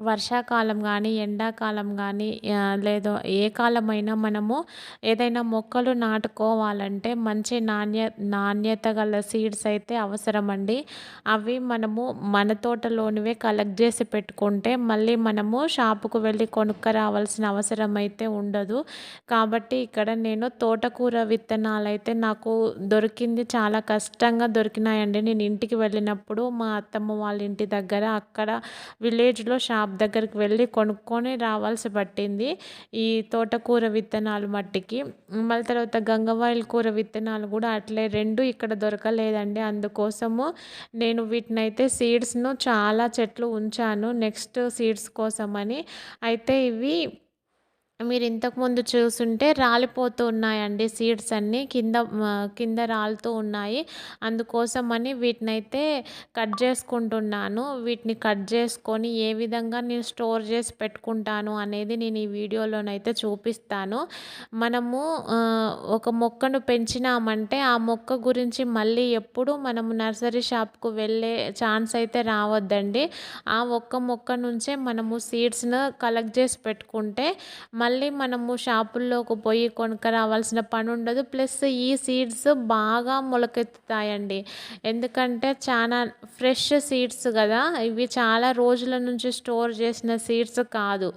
వర్షాకాలం కానీ ఎండాకాలం కానీ లేదో ఏ కాలమైనా మనము ఏదైనా మొక్కలు నాటుకోవాలంటే మంచి నాణ్య నాణ్యత గల సీడ్స్ అయితే అవసరం అండి అవి మనము మన తోటలోనివే కలెక్ట్ చేసి పెట్టుకుంటే మళ్ళీ మనము షాపుకు వెళ్ళి కొనుక్క రావాల్సిన అవసరం అయితే ఉండదు. కాబట్టి ఇక్కడ నేను తోటకూర విత్తనాలు అయితే నాకు దొరికింది చాలా కష్టంగా దొరికినాయండి. నేను ఇంటికి వెళ్ళినప్పుడు మా అత్తమ్మ వాళ్ళ ఇంటి దగ్గర అక్కడ విలేజ్లో షాప్ షాప్ దగ్గరికి వెళ్ళి కొనుక్కొని రావాల్సి పట్టింది. ఈ తోటకూర విత్తనాలు మట్టికి. మళ్ళీ తర్వాత గంగవాయిల్ కూర విత్తనాలు కూడా అట్లే రెండు ఇక్కడ దొరకలేదండి. అందుకోసము నేను వీటిని అయితే సీడ్స్ను చాలా చెట్లు ఉంచాను. నెక్స్ట్ సీడ్స్ కోసమని. అయితే ఇవి మీరు ఇంతకుముందు చూసుంటే రాలిపోతూ ఉన్నాయండి సీడ్స్ అన్నీ కింద కింద రాలుతూ ఉన్నాయి. అందుకోసమని వీటిని అయితే కట్ చేసుకుంటున్నాను. వీటిని కట్ చేసుకొని ఏ విధంగా నేను స్టోర్ చేసి పెట్టుకుంటాను అనేది నేను ఈ వీడియోలోనైతే చూపిస్తాను. మనము ఒక మొక్కను పెంచినామంటే ఆ మొక్క గురించి మళ్ళీ ఎప్పుడు మనము నర్సరీ షాప్కు వెళ్ళే ఛాన్స్ అయితే రావద్దండి. ఆ ఒక్క మొక్క నుంచే మనము సీడ్స్ను కలెక్ట్ చేసి పెట్టుకుంటే మళ్ళీ మనము షాపుల్లోకి పోయి కొనుక్క రావాల్సిన పని ఉండదు ప్లస్ ఈ సీడ్స్ బాగా మొలకెత్తుతాయండి. ఎందుకంటే చాలా ఫ్రెష్ సీడ్స్ కదా. ఇవి చాలా రోజుల నుంచి స్టోర్ చేసిన సీడ్స్ కాదు.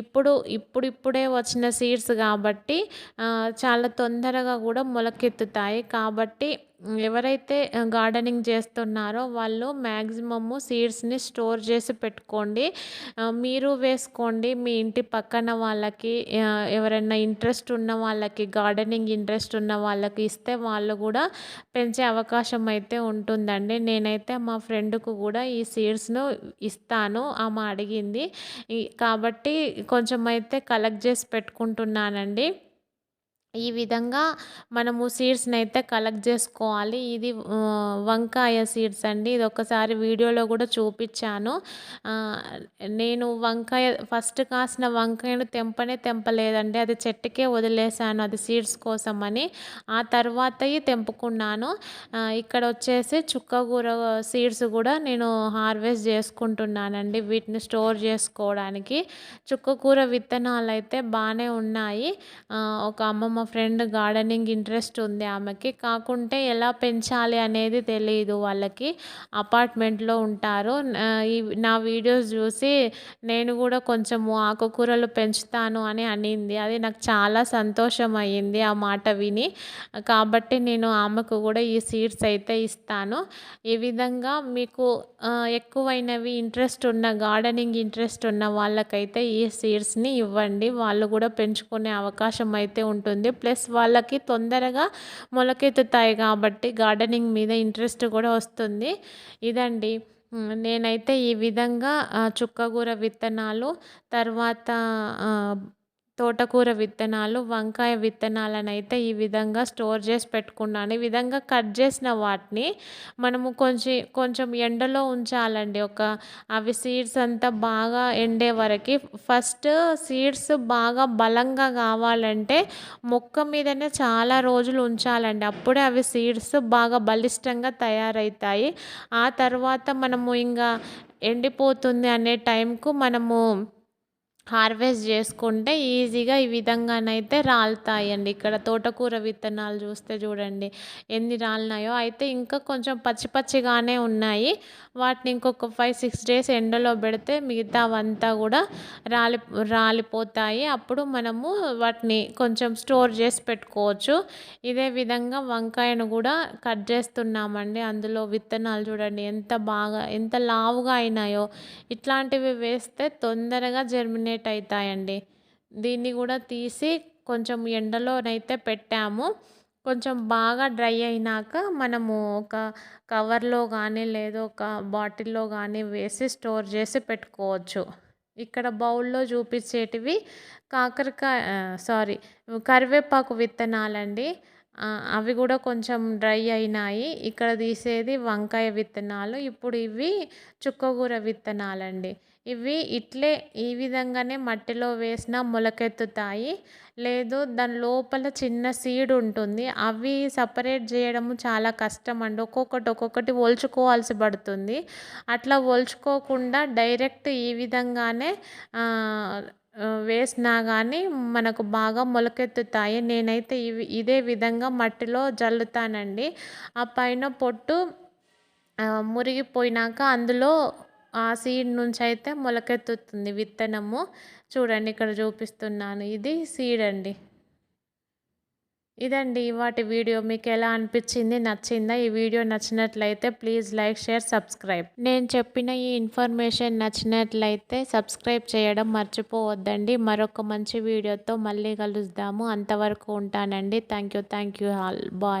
ఇప్పుడు ఇప్పుడిప్పుడే వచ్చిన సీడ్స్ కాబట్టి చాలా తొందరగా కూడా మొలకెత్తుతాయి. కాబట్టి ఎవరైతే గార్డెనింగ్ చేస్తున్నారో వాళ్ళు మ్యాక్సిమము సీడ్స్ని స్టోర్ చేసి పెట్టుకోండి. మీరు వేసుకోండి. మీ ఇంటి పక్కన వాళ్ళకి ఎవరైనా ఇంట్రెస్ట్ ఉన్న వాళ్ళకి గార్డెనింగ్ ఇంట్రెస్ట్ ఉన్న వాళ్ళకి ఇస్తే వాళ్ళు కూడా పెంచే అవకాశం అయితే ఉంటుందండి. నేనైతే మా ఫ్రెండ్కు కూడా ఈ సీడ్స్ను ఇస్తాను. ఆమె అడిగింది. కాబట్టి కొంచెం అయితే కలెక్ట్ చేసి పెట్టుకుంటున్నానండి. ఈ విధంగా మనము సీడ్స్ని అయితే కలెక్ట్ చేసుకోవాలి. ఇది వంకాయ సీడ్స్ అండి. ఇది ఒకసారి వీడియోలో కూడా చూపించాను. నేను వంకాయ ఫస్ట్ కాసిన వంకాయను తెంపనే తెంపలేదండి. అది చెట్టుకే వదిలేసాను అది సీడ్స్ కోసం అని ఆ తర్వాత తెంపుకున్నాను. ఇక్కడ వచ్చేసి చుక్కగూర సీడ్స్ కూడా నేను హార్వెస్ట్ చేసుకుంటున్నానండి వీటిని స్టోర్ చేసుకోవడానికి. చుక్కకూర విత్తనాలు అయితే బాగానే ఉన్నాయి ఒక అమ్మమ్మ ఫ్రెండ్ గార్డెనింగ్ ఇంట్రెస్ట్ ఉంది ఆమెకి. కాకుంటే ఎలా పెంచాలి అనేది తెలియదు వాళ్ళకి. అపార్ట్మెంట్లో ఉంటారు. ఈ నా వీడియోస్ చూసి నేను కూడా కొంచెము ఆకుకూరలు పెంచుతాను అని అనింది. అది నాకు చాలా సంతోషం అయ్యింది ఆ మాట విని. కాబట్టి నేను ఆమెకు కూడా ఈ సీడ్స్ అయితే ఇస్తాను. ఈ విధంగా మీకు ఎక్కువైనవి ఇంట్రెస్ట్ ఉన్న గార్డెనింగ్ ఇంట్రెస్ట్ ఉన్న వాళ్ళకైతే ఈ సీడ్స్ని ఇవ్వండి. వాళ్ళు కూడా పెంచుకునే అవకాశం అయితే ఉంటుంది. ప్లస్ వాళ్ళకి తొందరగా మొలకెత్తుతాయి కాబట్టి గార్డెనింగ్ మీద ఇంట్రెస్ట్ కూడా వస్తుంది. ఇదండి. నేనైతే ఈ విధంగా చుక్కకూర విత్తనాలు తర్వాత తోటకూర విత్తనాలు వంకాయ విత్తనాలను అయితే ఈ విధంగా స్టోర్ చేసి పెట్టుకున్నాను. ఈ విధంగా కట్ చేసిన వాటిని మనము కొంచెం కొంచెం ఎండలో ఉంచాలండి. ఒక అవి సీడ్స్ అంతా బాగా ఎండే వరకు ఫస్ట్ సీడ్స్ బాగా బలంగా కావాలంటే మొక్క మీదనే చాలా రోజులు ఉంచాలండి. అప్పుడే అవి సీడ్స్ బాగా బలిష్టంగా తయారవుతాయి ఆ తర్వాత మనము ఇంకా ఎండిపోతుంది అనే టైంకు మనము హార్వెస్ట్ చేసుకుంటే ఈజీగా ఈ విధంగానైతే రాలుతాయండి. ఇక్కడ తోటకూర విత్తనాలు చూస్తే చూడండి ఎన్ని రాలినాయో. అయితే ఇంకా కొంచెం పచ్చి పచ్చిగానే ఉన్నాయి. వాటిని ఇంకొక ఫైవ్ సిక్స్ డేస్ ఎండలో పెడితే మిగతావంతా కూడా రాలి రాలిపోతాయి. అప్పుడు మనము వాటిని కొంచెం స్టోర్ చేసి పెట్టుకోవచ్చు. ఇదే విధంగా వంకాయను కూడా కట్ చేస్తున్నామండి. అందులో విత్తనాలు చూడండి ఎంత బాగా ఎంత లావుగా అయినాయో. ఇట్లాంటివి వేస్తే తొందరగా జర్మినేట్ జనరేట్ అవుతాయండి దీన్ని కూడా తీసి కొంచెం ఎండలోనైతే పెట్టాము. కొంచెం బాగా డ్రై అయినాక మనము ఒక కవర్లో కానీ లేదా ఒక బాటిల్లో కానీ వేసి స్టోర్ చేసి పెట్టుకోవచ్చు. ఇక్కడ బౌల్లో చూపించేటివి కాకరకాయ సారీ కరివేపాకు విత్తనాలండి. అవి కూడా కొంచెం డ్రై అయినాయి. ఇక్కడ తీసేది వంకాయ విత్తనాలు. ఇప్పుడు ఇవి చుక్కకూర విత్తనాలండి. ఇవి ఇట్లే ఈ విధంగానే మట్టిలో వేసిన మొలకెత్తుతాయి. లేదు దాని లోపల చిన్న సీడ్ ఉంటుంది. అవి సపరేట్ చేయడము చాలా కష్టం అండి. ఒక్కొక్కటి ఒక్కొక్కటి ఒల్చుకోవాల్సి పడుతుంది. అట్లా ఒల్చుకోకుండా డైరెక్ట్ ఈ విధంగానే వేసినా కానీ మనకు బాగా మొలకెత్తుతాయి. నేనైతే ఇవి ఇదే విధంగా మట్టిలో జల్లుతానండి. ఆ పైన పొట్టు మురిగిపోయినాక అందులో ఆ సీడ్ నుంచి అయితే మొలకెత్తుతుంది విత్తనము. చూడండి ఇక్కడ చూపిస్తున్నాను. ఇది సీడ్ అండి. ఇదండి వాటి వీడియో. మీకు ఎలా అనిపించింది నచ్చిందా? ఈ వీడియో నచ్చినట్లయితే ప్లీజ్ లైక్ షేర్ సబ్స్క్రైబ్. నేను చెప్పిన ఈ ఇన్ఫర్మేషన్ నచ్చినట్లయితే సబ్స్క్రైబ్ చేయడం మర్చిపోవద్దండి. మరొక మంచి వీడియోతో మళ్ళీ కలుద్దాము. అంతవరకు ఉంటానండి. Thank you thank you all. Bye.